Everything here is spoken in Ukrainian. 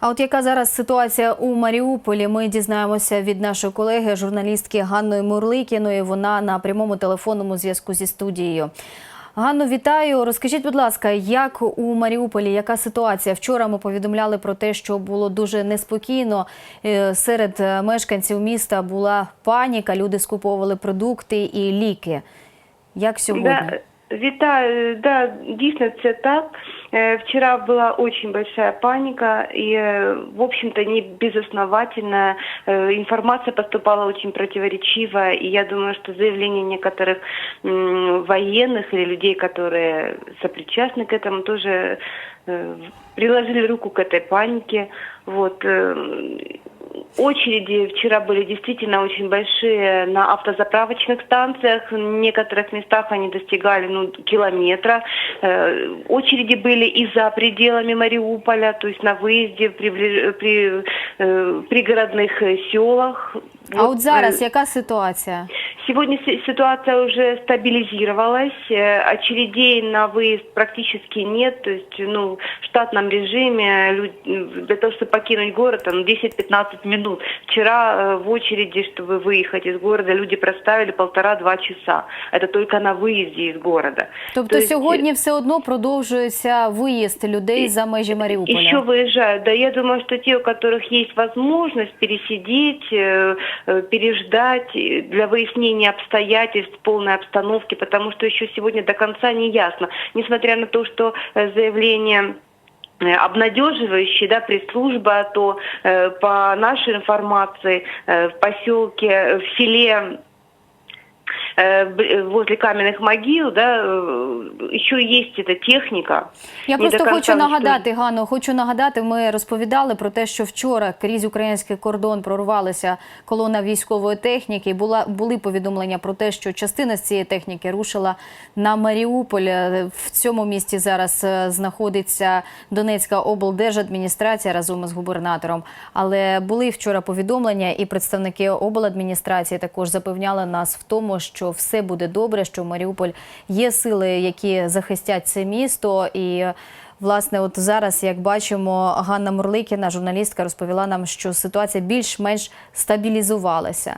А от яка зараз ситуація у Маріуполі? Ми дізнаємося від нашої колеги, журналістки Ганної Мурликіної. Вона на прямому телефонному зв'язку зі студією. Ганно, вітаю. Розкажіть, будь ласка, як у Маріуполі, яка ситуація? Вчора ми повідомляли про те, що було дуже неспокійно. Е, Серед е, мешканців міста була паніка, люди скуповували продукти і ліки. Як сьогодні? Да, вітаю, да, дійсно це так. Э, Вчера была очень большая паника, и, э, в общем-то, не безосновательная. Э, Информация поступала очень противоречивая, и я думаю, что заявления некоторых м, военных или людей, которые сопричастны к этому, тоже э, приложили руку к этой панике. Вот. э, Очереди вчера были действительно очень большие на автозаправочных станциях. В некоторых местах они достигали ну, километра. Э, Очереди были и за пределами Мариуполя, то есть на выезде при, ближ- при э, пригородных э, селах. А Вот, от зараз э, яка ситуація? Сегодня си- ситуация уже стабилизировалась, э, очередей на выезд практически нет, то есть ну, в штатном режиме лю- для того, чтобы покинуть город, там 10-15 минут. Вчера э, в очереди, чтобы выехать из города, люди проставили полтора-два часа. Это только на выезде из города. Тобто То есть, сьогодні все одно продовжується виїзд людей за межі Маріуполя. Еще выезжают. Да, я думаю, что те, у которых есть возможность пересидеть, э, э, переждать э, для выяснения обстоятельств, полной обстановки, потому что еще сегодня до конца не ясно. Несмотря на то, что э, заявление э, обнадеживающий, да, пресс-служба, то э, по нашей информации э, в поселке, э, в селе возле каменных могил, да, э, еще есть эта техника. Я Не до просто конца хочу устроена. нагадати, Ганно, хочу нагадати, ми розповідали про те, що вчора крізь український кордон прорвалася колона військової техніки. Була були повідомлення про те, що частина з цієї техніки рушила на Маріуполь. Е, В цьому місті зараз е, знаходиться Донецька облдержадміністрація разом із губернатором. Але були вчора повідомлення, і представники обладміністрації також запевняли нас в тому, що все буде добре, що Маріуполь є сили, які захистять це місто. І власне, от зараз, як бачимо, Ганна Мурликіна, журналістка, розповіла нам, що ситуація більш-менш стабілізувалася.